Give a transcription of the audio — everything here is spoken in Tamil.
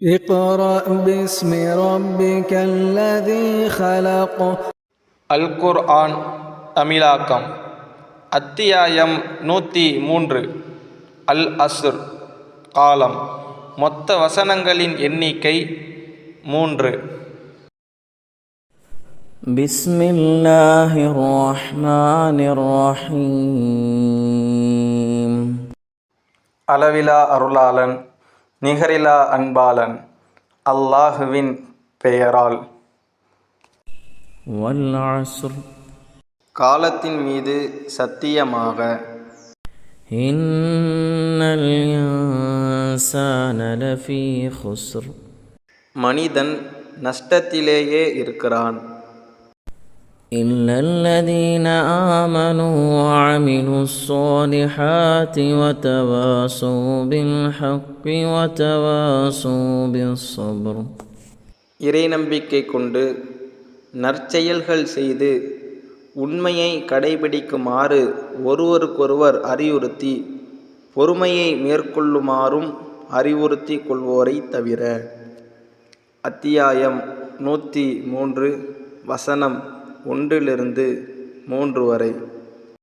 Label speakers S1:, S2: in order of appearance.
S1: اقرأ باسم ربك الذي خلق
S2: அல் குர்ஆன் தமிழாக்கம் அத்தியாயம் நூற்றி மூன்று அல் அஸ்ர் காலம் மொத்த வசனங்களின் எண்ணிக்கை மூன்று
S3: بسم الله الرحمن الرحيم
S2: அளவிலா அருளாளன் நிகரிலா அன்பாளன் அல்லாஹுவின் பெயரால். காலத்தின் மீது சத்தியமாக. மனிதன் நஷ்டத்திலேயே இருக்கிறான்.
S3: إلا الذين آمنوا وعملوا الصالحات وتواصوا بالحق وتواصوا بالصبر
S2: இறை நம்பிக்கை கொண்டு நற்செயல்கள் செய்து உண்மையை கடைபிடிக்குமாறு ஒருவருக்கொருவர் அறிவுறுத்தி பொறுமையை மேற்கொள்ளுமாறும் அறிவுறுத்தி கொள்வோரை தவிர அத்தியாயம் நூற்றி மூன்று வசனம் ஒன்றிலிருந்து மூன்று வரை.